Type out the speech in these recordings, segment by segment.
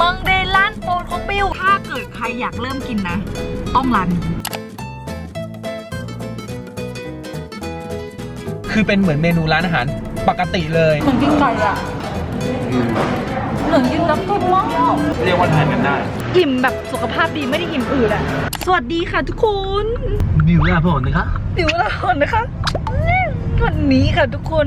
มังเดย์ร้านโปรดของบิวถ้าเกิดใครอยากเริ่มกินนะ ต้องร้านนี้คือเป็นเหมือนเมนูร้านอาหารปกติเลย เหมือนกินไก่อะเหมือนกินน้ำต้มหม้อเรียกว่าทานกันได้อิ่มแบบสุขภาพดีไม่ได้อิ่มอืดอะสวัสดีค่ะทุกคนบิวลาผลนะครับบิวลาคนนะคะ วันนี้ค่ะทุกคน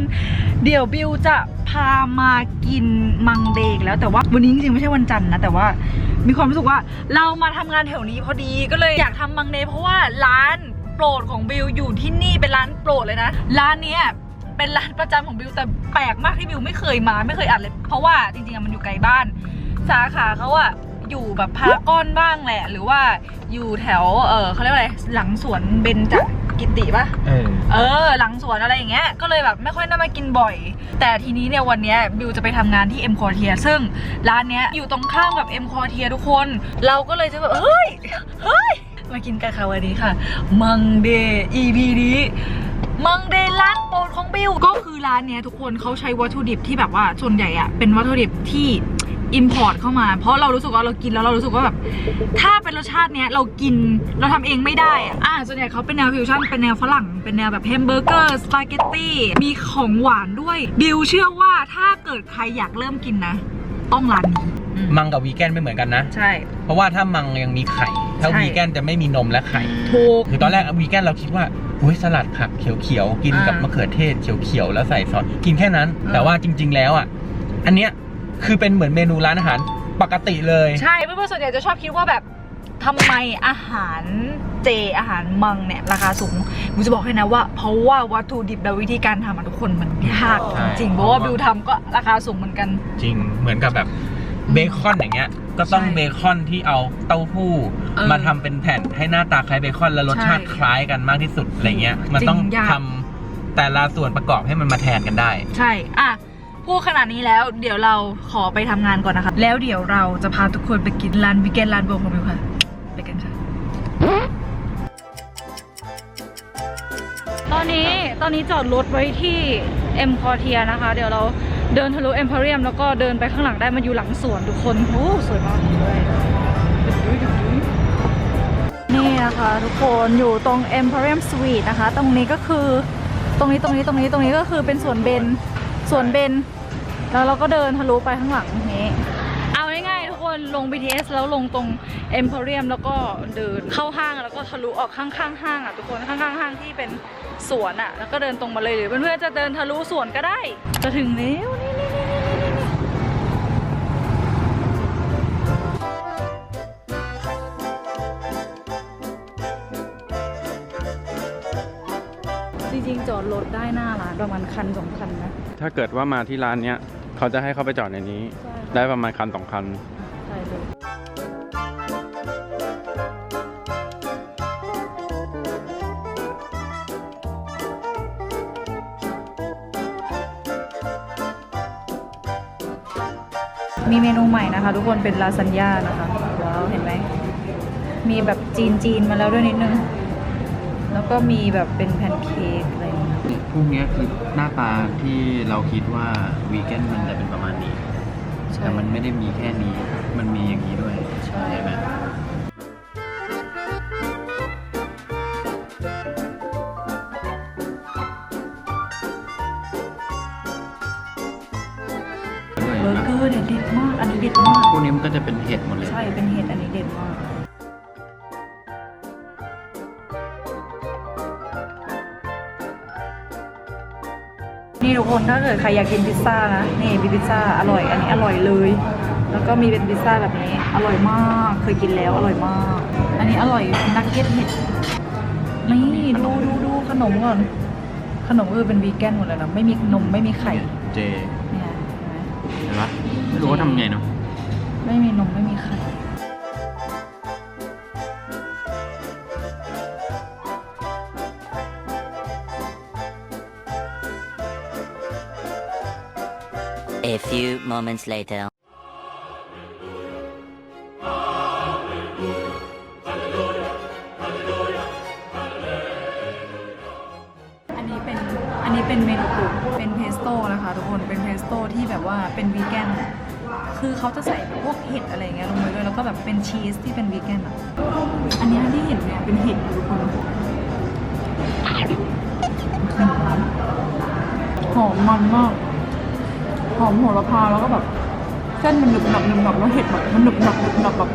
เดี๋ยวบิวจะพามากินมังเดกแล้วแต่ว่าวันนี้จริงๆไม่ใช่วันจันทร์นะแต่ว่ามีความรู้สึกว่าเรามาทำงานแถวนี้พอดีก็เลยอยากทำมังเดย์เพราะว่าร้านโปรดของบิวอยู่ที่นี่เป็นร้านโปรดเลยนะ ร้านเนี้ยเป็นร้านประจำของบิวแต่แปลกมากที่บิวไม่เคยมาไม่เคยอัดเลย เพราะว่าจริงๆมันอยู่ไกลบ้าน สาขาเขาอะอยู่แบบพารากอนบ้างแหละ หรือว่าอยู่แถวเออเขาเรียกว่าอะไรหลังสวนเบญจ กิติปะเออเออ หลังสวนอะไรอย่างเงี้ยก็เลยแบบไม่ค่อยได้มากินบ่อย แต่ทีนี้เนี่ยวันเนี้ยบิวจะไปทำงานที่เอ็มคอเทียซึ่งร้านเนี้ยอยู่ตรงข้ามกับเอ็มคอเทียทุกคน เราก็เลยจะแบบเฮ้ยเฮ้ยมากินกันค่ะวันนี้ค่ะมังเดย์ EP นี้มังเดย์ร้านโปรดของบิวก็คือร้านเนี้ยทุกคนเขาใช้วัตถุดิบที่แบบว่าส่วนใหญ่อะเป็นวัตถุดิบที่ อิมพอร์ตเข้ามา เพราะเรารู้สึกว่าเรากินแล้วเรารู้สึกว่าแบบถ้าเป็นรสชาติเนี้ยเรากินเราทำเองไม่ได้อะอ่าส่วนใหญ่เขาเป็นแนวฟิวชั่นเป็นแนวฝรั่งเป็นแนวแบบแฮมเบอร์เกอร์สปาเกตตี้มีของหวานด้วยบิวเชื่อว่าถ้าเกิดใครอยากเริ่มกินนะ ต้องร้านนี้อืมมังกับวีแกนไม่เหมือนกันนะ ใช่ เพราะว่าถ้ามังยังมีไข่ ถ้าใช่วีแกนจะไม่มีนมและไข่ ถูก คือตอนแรกวีแกนเราคิดว่าอุ้ยสลัดผักเขียวๆ กินกับอ่ามมะเขือเทศเขียวๆ แล้วใส่ซอส กินแค่นั้นอ่าแต่ว่าจริง ๆ แล้วอะ อันเนี้ย คือเป็นเหมือนเมนูร้านอาหารปกติเลย ใช่เพื่อนๆส่วนใหญ่จะชอบคิดว่าแบบทำไมอาหารเจอาหารมังเนี่ยราคาสูงบิวจะบอกให้นะว่า เพราะว่าวัตถุดิบและวิธีการทำอะทุกคนมันยากใช่ จริงๆเพราะว่าบิวทำก็ราคาสูงเหมือนกัน จริงเหมือนกับแบบเบคอนอย่างเงี้ย ก็ต้องใช่เบคอนที่เอาเต้าหู้ เออมาทำเป็นแผ่นให้หน้าตาคล้ายเบคอนและรสชาติใช่คล้ายกันมากที่สุดอะไรเงี้ย มันต้องจริงยาก ทำแต่ละส่วนประกอบให้มันมาแทนกันได้ ใช่ อะ พูดขนาดนี้แล้วเดี๋ยวเราขอไปทำงานก่อนนะคะ แล้วเดี๋ยวเราจะพาทุกคนไปกินร้านวิกเกนร้านโบของบิวค่ะ ไปกันค่ะ ตอนนี้ตอนนี้จอดรถไว้ที่เอ็มคอเทียนะคะ เดี๋ยวเราเดินทะลุเอ็มพ r เรียมแล้วก็เดินไปข้างหลังได้มาอยู่หลังสวนทุกคนโอ้สวยมากเลยนี่นะคะทุกคนอยู่ตรง Emporium Suite นะคะ ตรงนี้ก็คือตรงนี้ตรงนี้ตรงนี้ตรงนี้ก็คือเป็นสวนเบน สวนเบน แล้วเราก็เดินทะลุไปข้างหลังนี้ เอาง่ายๆทุกคนลง BTS แล้วลงตรง Emporium แล้วก็เดินเข้าห้างแล้วก็ทะลุออกข้างๆห้างอะทุกคนข้างๆห้างที่เป็นสวนอะ แล้วก็เดินตรงมาเลยหรือเพื่อนๆจะเดินทะลุสวนก็ได้จะถึงแล้วนี่นี่นี่นี่นี่ จริงๆ จอดรถได้หน้าร้านประมาณคันสองคันนะ ถ้าเกิดว่ามาที่ร้านเนี้ยเขาจะให้เข้าไปจอดในนี้ ใช่ค่ะ ได้ประมาณคันสองคัน ใช่เลยมีเมนูใหม่นะคะ ทุกคนเป็นลาซานญ่านะคะว้าวเห็นไหม มีแบบจีนจีนๆมาแล้วด้วยนิดนึง แล้วก็มีแบบเป็นแพนเค้กอะไรอย่างเงี้ยพวกเนี้ยคือหน้าตาที่เราคิดว่าวีแกนมันจะเป็นประมาณนี้ ใช่ แต่มันไม่ได้มีแค่นี้ มันมีอย่างนี้ด้วยใช่ ไหมด้วยเบอร์นะเกอร์เนี่ยเด็ดมาก อันนี้เด็ดมาก พวกนี้มันก็จะเป็นเห็ดหมดเลย ใช่เป็นเห็ดอันนี้เด็ดมาก นี่ทุกคนถ้าเกิดใครอยากกินพิซซ่านะนี่มีพิซซ่าอร่อย อันนี้อร่อยเลย แล้วก็มีเป็นพิซซ่าแบบนี้ อร่อยมากเคยกินแล้วอร่อยมาก อันนี้อร่อยนักเก็ตเห็ดนี่ดูดูดูขนมก่อนขนมเออเป็นวีแกนหมดเลยนะไม่มีนมไม่มีไข่เจเนี่ยเห็นไหมเห็นปะไม่รู้ว่าทำไงเนาะไม่มีนมไม่มีไข่ A few moments later. อันนี้เป็นอันนี้เป็นเมนูกลุ่มเป็นเพสโต้นะคะทุกคนเป็นเพสโต้ที่แบบว่าเป็นวีแกนคือเขาจะใส่พวกเห็ดอะไรเงี้ยลงไปด้วยแล้วก็แบบเป็นชีสที่เป็นวีแกนอะอันนี้ที่เห็นเนี่ยเป็นเห็ดทุกคนหอมมันมาก หอมโหระพาแล้วก็แบบเส้นมันหนึบหนับหนึบหนับแล้วเห็ดแบบมันหนึบหนับหนึบหนับแบบ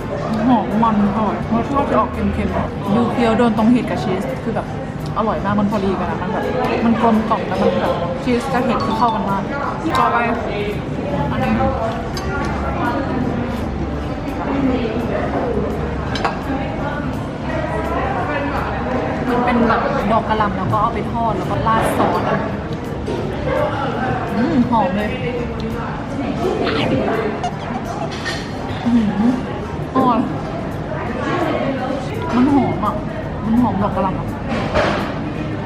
หอมมันอร่อยรสชาติจะออกเค็มๆดูเคี้ยวโดนตรงเห็ดกับชีสคือแบบอร่อยมากมันพอดีกันนะมันแบบมันกลมกล่อมแล้วมันแบบชีสกับเห็ดคือเข้ากันมากต่อไปอันนี้มันเป็นแบบดอกกระหล่ำแล้วก็เอาไปทอดแล้วก็ราดซอสอะหอมเลย อื้อหืออร่อยมันหอมอะ มันหอมดอกกระหล่ำอะ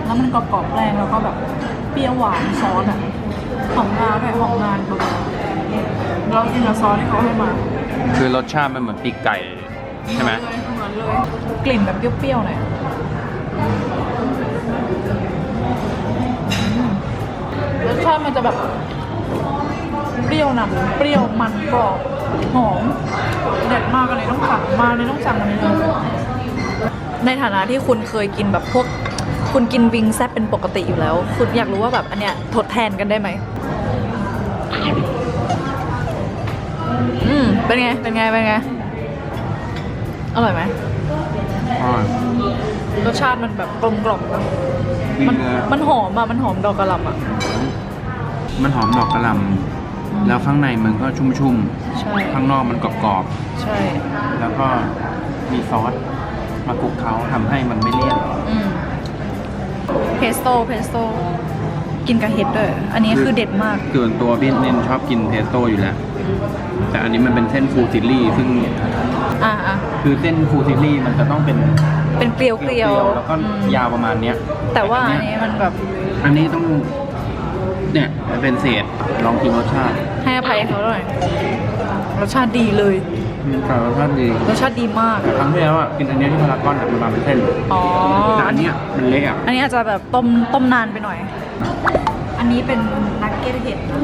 แล้วมันกรอบๆแรงแล้วก็แบบเปรี้ยวหวานซอสอะหอมงาด้วยหอมงานเบาๆแล้วกินกับซอสที่เขาให้มา คือรสชาติมันเหมือนปีกไก่ใช่ไหมเหมือนเลยกลิ่นแบบเปรี้ยวๆหน่อยรสชาติมันจะแบบ รี้ยวนำเปรี้ยวมันกรอบหอมเด็ดมากอันนี้ต้องสั่งมาเลยต้องสั่งอันนี้เลยในฐานะที่คุณเคยกินแบบพวก คุณกินวิงแซบเป็นปกติอยู่แล้ว คุณอยากรู้ว่าแบบอันเนี้ยทดแทนกันได้ไหมอืมเป็นไง เป็นไง เป็นไง อร่อยไหมอร่อยรสชาติมันแบบกลมกล่อมนะมีมันเนื้อมันหอมอะ มันหอมดอกกระหล่ำอะ มันหอมดอกกระหล่ำ แล้วข้างในมันก็ชุ่มใช่ ๆ ข้างนอกมันกรอบใช่ ๆ แล้วก็มีซอสมาคลุกเคล้าทำให้มันไม่เลี่ยนอืม เพสโต้ เพสโต้ กินกับเห็ดด้วย อันนี้คือเด็ดมาก ส่วนตัวพี่เน้นชอบกินเพสโต้อยู่แล้ว แต่อันนี้มันเป็นเส้นฟูซิลลี่ซึ่งอะอะคือเส้นฟูซิลลี่มันจะต้องเป็นเป็นเกลียวเกลียวๆแล้วก็ยาวประมาณเนี้ยแต่ว่าอันเนี้ยนี้มันแบบ อันนี้ต้อง เนี่ยมันเป็นเศษลองกินรสชาติให้อภัยเขาหน่อยรสชาติดีเลยแต่รสชาติดีรสชาติดีมากครั้งที่แล้วอะกินอันเนี้ยที่พารากอนอะมันมาเป็นเส้นอ๋อ แต่อันเนี้ยมันเละอะอันนี้อาจจะแบบต้มต้มนานไปหน่อย อันนี้เป็นนักเก็ตเห็ดนะ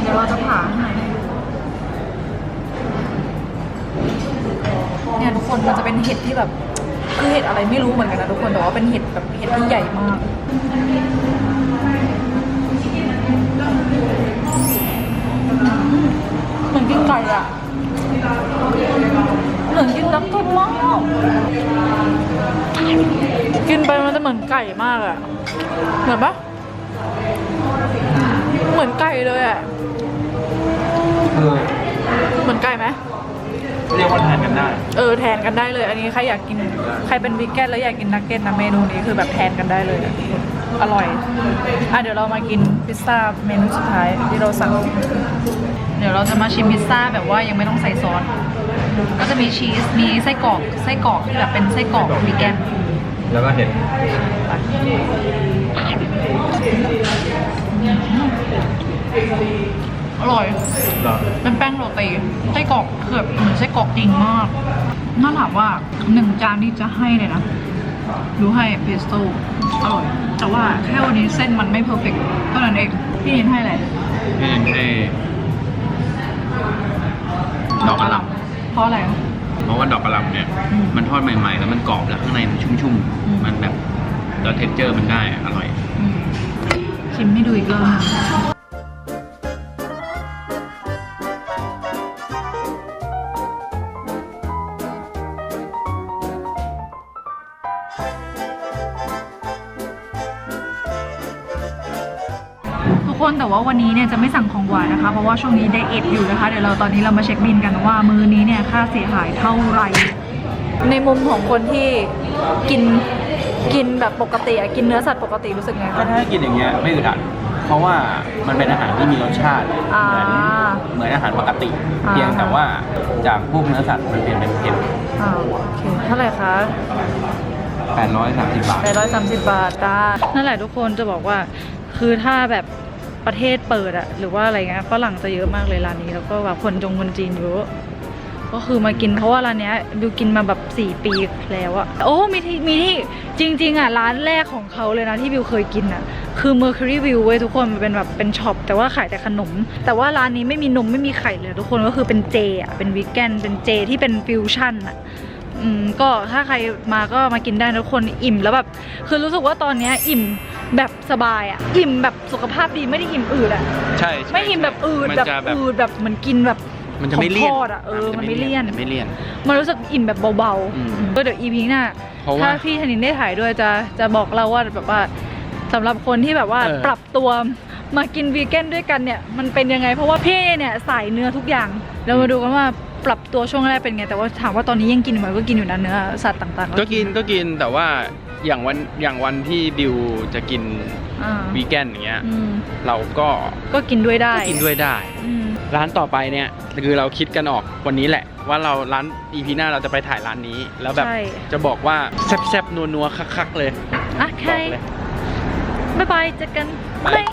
เดี๋ยวเราจะผ่าข้างในให้ดูเนี่ยทุกคนมันจะเป็นเห็ดที่แบบคือเห็ดอะไรไม่รู้เหมือนกันนะทุกคนแต่ว่าเป็นเห็ดแบบเห็ดที่ใหญ่มาก กินไก่อะเหมือนกินน้ำต้มมากกินไปมันจะเหมือนไก่มากอะเหมือนปะเหมือนไก่เลยอะเออเหมือนไก่ไหมเรียกว่าแทนกันได้ เออแทนกันได้เลย อันนี้ใครอยากกิน ใครเป็นวีแกนแล้วอยากกินนักเก็ตนะเมนูนี้คือแบบแทนกันได้เลยอะ อร่อย อะเดี๋ยวเรามากินพิซซ่าเมนูสุดท้ายที่เราสั่ง เดี๋ยวเราจะมาชิมพิซซ่าแบบว่ายังไม่ต้องใส่ซอส ก็จะมีชีส มีไส้กรอก ไส้กรอกที่แบบเป็นไส้กรอกวีแกนแล้วก็เห็ดอร่อยเป็นแป้งโรตีไส้กรอกคือแบบเหมือนไส้กรอกจริงมาก น่าถามว่าหนึ่งจานที่จะให้เลยนะ รู้ให้เพสโต้อร่อย แต่ว่าแค่วันนี้เส้นมันไม่เพอร์เฟกต์เท่านั้นเอง พี่ยินให้อะไรพี่ให้ดอกกระหล่เพราะอะไรำเพราะว่าดอกกระหล่ำเนี่ยอืมมันทอดใหม่ ๆ แล้วมันกรอบแล้วข้างในมันชุ่มอืมๆมันแบบแล้วเท็กเจอร์มันได้อร่อยอืมชิมให้ดูอีกรอบ คนแต่ว่าวันนี้เนี่ยจะไม่สั่งของหวานนะคะ เพราะว่าช่วงนี้ไดเอทอยู่นะคะ เดี๋ยวเราตอนนี้เรามาเช็คบินกันว่ามื้อนี้เนี่ยค่าเสียหายเท่าไหร่ ในมุมของคนที่กินกินแบบปกติอะกินเนื้อสัตว์ปกติรู้สึกไงก็คะ ถ้ากินอย่างเงี้ยไม่อึดอัดเพราะว่ามันเป็นอาหารที่มีรสชาติอ่าเหมือนเหมือนอาหารปกติ อ่า เพียงแต่ว่าจากพวกเนื้อสัตว์มันเปลี่ยนเป็นเผ็ดอ่าโอเคเท่าไหร่คะ 830 บาท แปดร้อยสามสิบบาทจ้านั่นแหละทุกคนจะบอกว่า คือถ้าแบบ ประเทศเปิดอะหรือว่าอะไรเงี้ยฝรั่งจะเยอะมากเลยร้านนี้แล้วก็แบบคนจงคนจีนเยอะก็คือมากินเพราะว่าร้านเนี้ยบิวกินมาแบบสี่ปีแล้วอะโอ้มีที่มีที่จริง ๆอะร้านแรกของเขาเลยนะที่บิวเคยกินอะคือ Mercury View เว้ยทุกคนมันเป็นแบบเป็นช็อปแต่ว่าขายแต่ขนม แต่ว่าร้านนี้ไม่มีนมไม่มีไข่เลยทุกคนก็คือเป็นเจอะเป็นวีแกนเป็นเจที่เป็นฟิวชั่นอะอืมก็ถ้าใครมาก็มากินได้ทุกคนอิ่มแล้วแบบคือรู้สึกว่าตอนเนี้ยอิ่ม แบบสบายอะอิ่มแบบสุขภาพดีไม่ได้อิ่มอืดอะใช่ไม่อิ่มแบบอืดมันแบบจะแบบอืดแบบเหมือนกินแบบมันจะไม่เลี่ยนของทอดอะเออมันไม่เลี่ยนไม่เลี่ยน มันรู้สึกอิ่มแบบเบาอืมๆก็เดี๋ยวอีพีหน้าเพราะว่าถ้าพี่ธนินได้ถ่ายด้วยจะจะบอกเราว่าแบบว่าสำหรับคนที่แบบว่าเออ ปรับตัวมากินวีแกนด้วยกันเนี่ยมันเป็นยังไง เพราะว่าพี่เนี่ยสายเนื้อทุกอย่าง เรามาดูกันว่าปรับตัวช่วงแรกเป็นไง แต่ว่าถามว่าตอนนี้ยังกินอยู่ไหมก็กินอยู่นะเนื้อสัตว์ต่างๆ ก็กินก็กินแต่ว่า อย่างวันอย่างวันที่บิวจะกินอ่าวีแกนอย่างเงี้ยอืมเราก็ก็กินด้วยได้ก็กินด้วยได้ อืมร้านต่อไปเนี่ยคือเราคิดกันออกวันนี้แหละ ว่าเราร้านอีพีหน้าเราจะไปถ่ายร้านนี้ แล้วแบบใช่จะบอกว่าแซ่บๆนัวๆคักๆเลยโอเคบอกเลย บ๊ายบายเจอกันไปบาย